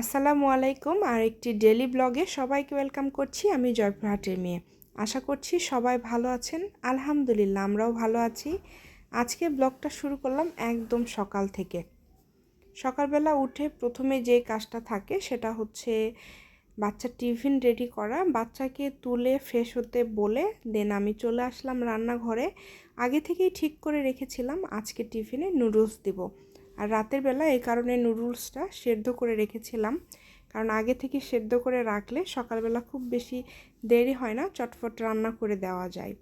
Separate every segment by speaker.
Speaker 1: আসসালামু আলাইকুম। আর একটি ডেলি ব্লগে সবাইকে ওয়েলকাম করছি আমি জয়পুরহাটের মেয়ে। আশা করছি সবাই ভালো আছেন। আলহামদুলিল্লাহ, আমরাও ভালো আছি। আজকে ব্লগটা শুরু করলাম একদম সকাল থেকে। সকালবেলা উঠে প্রথমে যে কাজটা থাকে সেটা হচ্ছে বাচ্চার টিফিন রেডি করা, বাচ্চাকে তুলে ফ্রেশ হতে বলে দেন আমি চলে আসলাম রান্নাঘরে। আগে থেকেই ঠিক করে রেখেছিলাম, আজকে টিফিনে নুডলস দেবো। আর রাতের বেলা এই কারণে নুডলসটা সেদ্ধ করে রেখেছিলাম। কারণ আগে থেকে সেদ্ধ করে রাখলে সকালবেলা খুব বেশি দেরি হয় না চটফট রান্না করে দেওয়া যায়।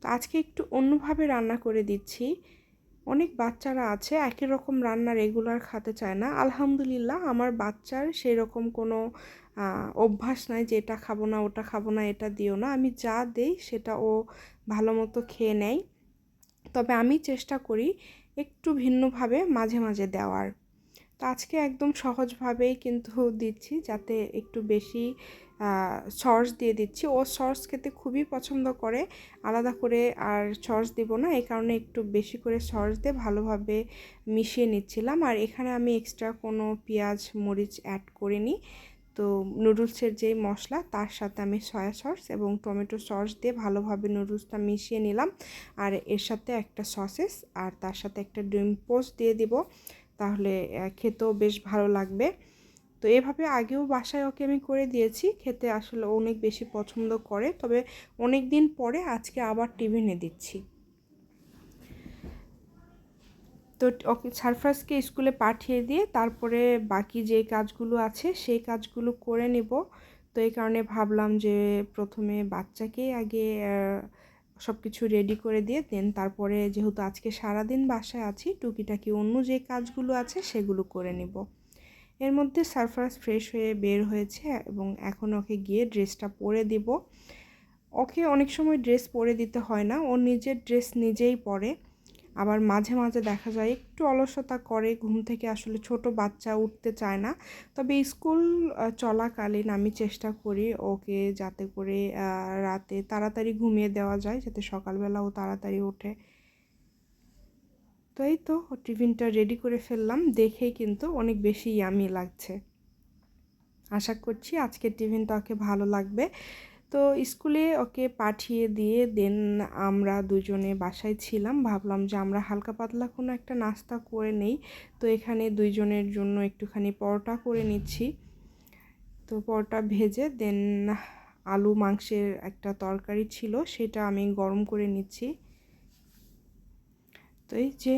Speaker 1: তো আজকে একটু অন্যভাবে রান্না করে দিচ্ছি। অনেক বাচ্চারা আছে, একই রকম রান্না রেগুলার খেতে চায় না। আলহামদুলিল্লাহ, আমার বাচ্চার সেই রকম কোনো অভ্যাস নাই যে এটা খাব না, ওটা খাব না, এটা দিও না। আমি যা দেই সেটা ও ভালো মতো খেয়ে নেয়। তবে আমি চেষ্টা করি একটু ভিন্নভাবে মাঝে মাঝে দেওয়ার। তো আজকে একদম সহজভাবেই কিন্তু দিচ্ছি, যাতে একটু বেশি সস দিয়ে দিচ্ছি। ও সস খেতে খুবই পছন্দ করে। আলাদা করে আর সস দিব না, এই কারণে একটু বেশি করে সস দিয়ে ভালোভাবে মিশিয়ে নিচ্ছিলাম। আর এখানে আমি এক্সট্রা কোনো পেঁয়াজ, মরিচ অ্যাড করিনি। তো নুডলসের যেই মশলা, তার সাথে আমি সয়া সস এবং টমেটো সস দিয়ে ভালোভাবে নুডলসটা মিশিয়ে নিলাম। আর এর সাথে একটা সসেস আর তার সাথে একটা ডিম পোস্ট দিয়ে দিব, তাহলে খেতেও বেশ ভালো লাগবে। তো এভাবে আগেও বাসায় ওকে আমি করে দিয়েছি, খেতে আসলে অনেক বেশি পছন্দ করে। তবে অনেক দিন পরে আজকে আবার টিফিনে দিচ্ছি। তো ওকে সারফাসকে স্কুলে পাঠিয়ে দিয়ে তারপরে বাকি যে কাজগুলো আছে সেই কাজগুলো করে নেব। তো এই কারণে ভাবলাম যে প্রথমে বাচ্চাকেই আগে সব কিছু রেডি করে দিয়ে দেন। তারপরে যেহেতু আজকে সারাদিন বাসায় আছি, টুকিটাকি অন্য যে কাজগুলো আছে সেগুলো করে নিব। এর মধ্যে সারফারাস ফ্রেশ হয়ে বের হয়েছে এবং এখন ওকে গিয়ে ড্রেসটা পরে দিব। ওকে অনেক সময় ড্রেস পরে দিতে হয় না, ও নিজের ড্রেস নিজেই পরে। আবার মাঝে মাঝে দেখা যায় একটু অলসতা করে, ঘুম থেকে আসলে ছোট বাচ্চা উঠতে চায় না। তবে স্কুল চলাকালীন আমি চেষ্টা করি ওকে যাতে করে রাতে তাড়াতাড়ি ঘুমিয়ে দেওয়া যায় যাতে সকালবেলা ও তাড়াতাড়ি ওঠে। তো এই তো, টিফিনটা রেডি করে ফেললাম। দেখেই কিন্তু অনেক বেশি ইয়ামি লাগছে। আশা করছি আজকের টিফিনটা ওকে ভালো লাগবে। তো স্কুলে ওকে পাঠিয়ে দিয়ে দেন আমরা দুজনে বাসায় ছিলাম। ভাবলাম যে আমরা হালকা পাতলা কোনো একটা নাস্তা করে নেই। তো এখানে দুইজনের জন্য একটুখানি পরোটা করে নিচ্ছি। তো পরোটা ভেজে দেন আলু মাংসের একটা তরকারি ছিল, সেটা আমি গরম করে নিচ্ছি। তো এই যে,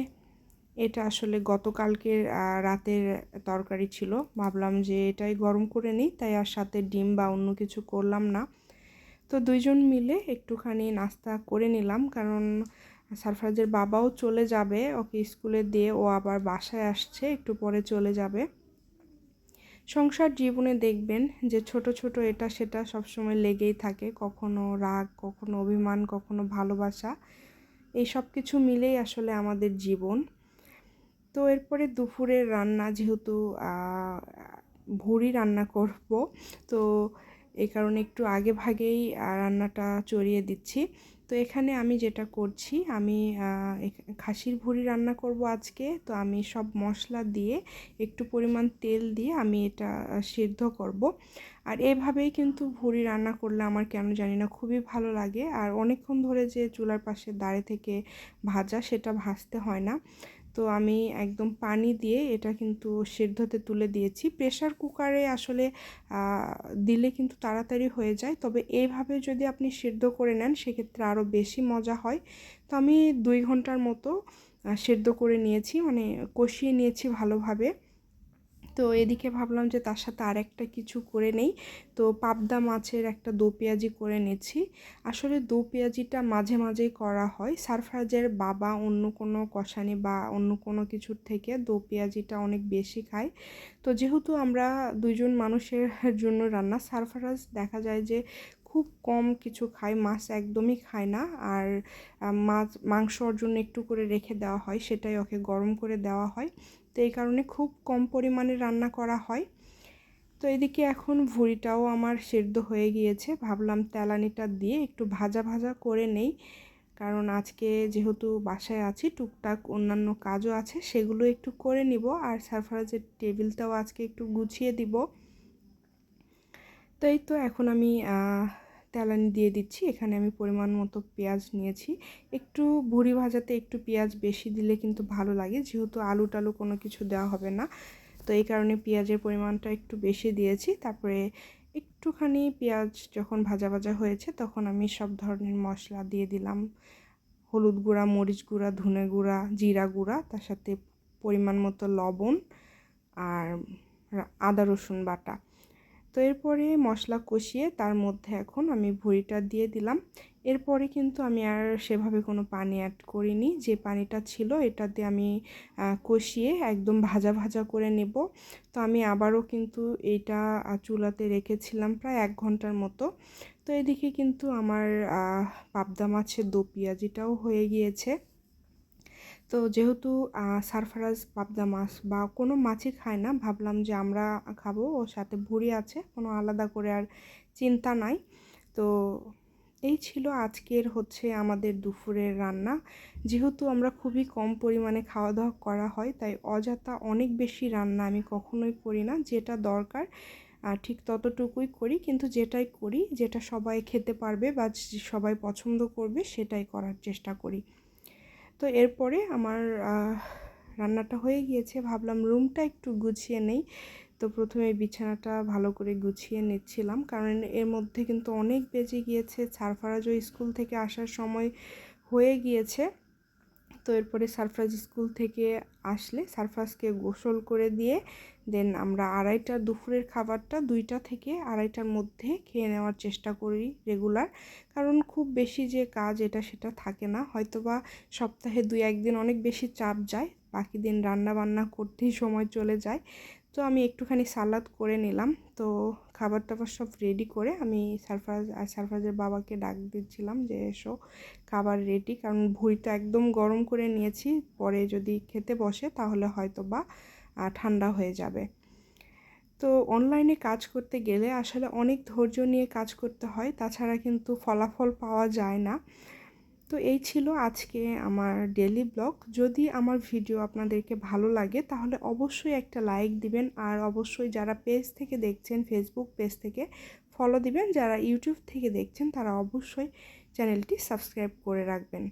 Speaker 1: এটা আসলে গতকালকের রাতের তরকারি ছিল। ভাবলাম যে এটাই গরম করে নিই, তাই আর সাথে ডিম বা অন্য কিছু করলাম না। তো দুইজন মিলে একটুখানি নাস্তা করে নিলাম। কারণ সারফরাজের বাবাও চলে যাবে, ওকে স্কুলে দিয়ে ও আবার বাসায় আসছে, একটু পরে চলে যাবে। সংসার জীবনে দেখবেন যে ছোট ছোট এটা, সেটা সবসময় লেগেই থাকে। কখনো রাগ, কখনো অভিমান, কখনো ভালোবাসা, এই সব কিছু মিলেই আসলে আমাদের জীবন। তো এরপরে দুপুরের রান্না, যেহেতু ভুড়ি রান্না করব, তো এই কারণে একটু আগে ভাগেই রান্নাটা চড়িয়ে দিচ্ছি। তো এখানে আমি যেটা করছি, আমি খাসির ভুড়ি রান্না করব আজকে। তো আমি সব মশলা দিয়ে একটু পরিমাণ তেল দিয়ে আমি এটা সিদ্ধ করব। আর এভাবেই কিন্তু ভুড়ি রান্না করলে আমার কেন জানি না খুবই ভালো লাগে। আর অনেকক্ষণ ধরে যে চুলার পাশে দাঁড়িয়ে থেকে ভাজা সেটা ভাজতে হয় না। তো আমি একদম পানি দিয়ে এটা কিন্তু সেদ্ধতে তুলে দিয়েছি। প্রেশার কুকারে আসলে দিলে কিন্তু তাড়াতাড়ি হয়ে যায়। তবে এইভাবে যদি আপনি সেদ্ধ করে নেন, সেক্ষেত্রে আরও বেশি মজা হয়। তো আমি দুই ঘণ্টার মতো সেদ্ধ করে নিয়েছি। মানে কষিয়ে নিয়েছি ভালোভাবে। তো এদিকে ভাবলাম যে তার সাথে আর একটা কিছু করে নেই। তো পাবদা মাছের একটা দো পেঁয়াজি করে নিচ্ছি। আসলে দো পেঁয়াজিটা মাঝে মাঝেই করা হয়। সারফরাজের বাবা অন্য কোনো কষানি বা অন্য কোনো কিছুর থেকে দো পেঁয়াজিটা অনেক বেশি খায়। তো যেহেতু আমরা দুইজন মানুষের জন্য রান্না, সারফরাজ দেখা যায় যে খুব কম কিছু খায় মাছ একদমই খায় না। আর মাছ মাংসর জন্য একটু করে রেখে দেওয়া হয়, সেটাই ওকে গরম করে দেওয়া হয়। তো এই কারণে খুব কম পরিমাণে রান্না করা হয়। তো এদিকে এখন ভুড়িটাও আমার সেদ্ধ হয়ে গিয়েছে। ভাবলাম তেলানিটা দিয়ে একটু ভাজা ভাজা করে নেই। কারণ আজকে যেহেতু বাসায় আছি, টুকটাক অন্যান্য কাজও আছে, সেগুলো একটু করে নিব আর সারফারাজের টেবিলটাও আজকে একটু গুছিয়ে দিব। তো এই তো এখন আমি তেলানি দিয়ে দিচ্ছি। এখানে আমি পরিমাণ মতো পেঁয়াজ নিয়েছি। একটু ভুড়ি ভাজাতে একটু পেঁয়াজ বেশি দিলে কিন্তু ভালো লাগে। যেহেতু আলু টালু কোনো কিছু দেওয়া হবে না। তো এই কারণে পেঁয়াজের পরিমাণটা একটু বেশি দিয়েছি। তারপরে একটুখানি পেঁয়াজ যখন ভাজা ভাজা হয়েছে তখন আমি সব ধরনের মশলা দিয়ে দিলাম। হলুদ গুঁড়া, মরিচ গুঁড়া, ধনে গুঁড়া, জিরা গুঁড়া, তার সাথে পরিমাণ মতো লবণ আর আদা রসুন বাটা। তো এরপরে মশলা কষিয়ে তার মধ্যে এখন আমি ভুঁড়িটা দিয়ে দিলাম। এরপরে কিন্তু আমি আর সেভাবে কোনো পানি অ্যাড করিনি। যে পানিটা ছিল এটাতে আমি কষিয়ে একদম ভাজা ভাজা করে নেব। তো আমি আবারও কিন্তু এইটা চুলাতে রেখেছিলাম প্রায় এক ঘণ্টার মতো। তো এদিকে কিন্তু আমার পাবদা মাছের দো পেঁয়াজিটাও হয়ে গিয়েছে। তো যেহেতু সারফারাজ পাবদা মাছ বা কোনো মাছই খায় না, ভাবলাম যে আমরা খাব, ওর সাথে ভুড়ি আছে, কোনো আলাদা করে আর চিন্তা নাই। তো এই ছিল আজকের হচ্ছে আমাদের দুপুরের রান্না। যেহেতু আমরা খুবই কম পরিমাণে খাওয়া দাওয়া করা হয়, তাই অযথা অনেক বেশি রান্না আমি কখনোই করি না, যেটা দরকার ঠিক ততটুকুই করি। কিন্তু যেটাই করি, যেটা সবাই খেতে পারবে বা সবাই পছন্দ করবে, সেটাই করার চেষ্টা করি। তো এরপরে আমার রান্নাটা হয়ে গিয়েছে। ভাবলাম রুমটা একটু গুছিয়ে নেই। তো প্রথমে বিছানাটা ভালো করে গুছিয়ে নিচ্ছিলাম। কারণ এর মধ্যে কিন্তু অনেক বেজে গিয়েছে। সারফারাজও স্কুল থেকে আসার সময় হয়ে গিয়েছে। তো এরপরে সারফরাজ স্কুল থেকে আসলে সারফরাজকে গোসল করে দিয়ে দেন আমরা আড়াইটা দুপুরের খাবারটা দুইটা থেকে আড়াইটার মধ্যে খেয়ে নেওয়ার চেষ্টা করি রেগুলার কারণ খুব বেশি যে কাজ এটা সেটা থাকে না। হয়তোবা সপ্তাহে দুই একদিন অনেক বেশি চাপ যায়, বাকি দিন রান্না বান্না করতেই সময় চলে যায়। তো আমি একটুখানি সালাদ করে নিলাম। তো খাবার টাবার সব রেডি করে আমি সারফরাজ, আর সারফরাজের বাবাকে ডাক দিচ্ছিলাম যে, এসো, খাবার রেডি কারণ ভুঁড়িটা একদম গরম করে নিয়েছি। পরে যদি খেতে বসে তাহলে হয়তো বা ঠান্ডা হয়ে যাবে। তো অনলাইনে কাজ করতে গেলে আসলে অনেক ধৈর্য নিয়ে কাজ করতে হয়। তাছাড়া কিন্তু ফলাফল পাওয়া যায় না। তো এই ছিল আজকে আমার ডেলি ব্লগ যদি আমার ভিডিও আপনাদেরকে ভালো লাগে, তাহলে অবশ্যই একটা লাইক দিবেন, আর অবশ্যই যারা পেজ থেকে দেখছেন ফেসবুক পেজ থেকে ফলো দিবেন, যারা ইউটিউব থেকে দেখছেন, তারা অবশ্যই চ্যানেলটি সাবস্ক্রাইব করে রাখবেন।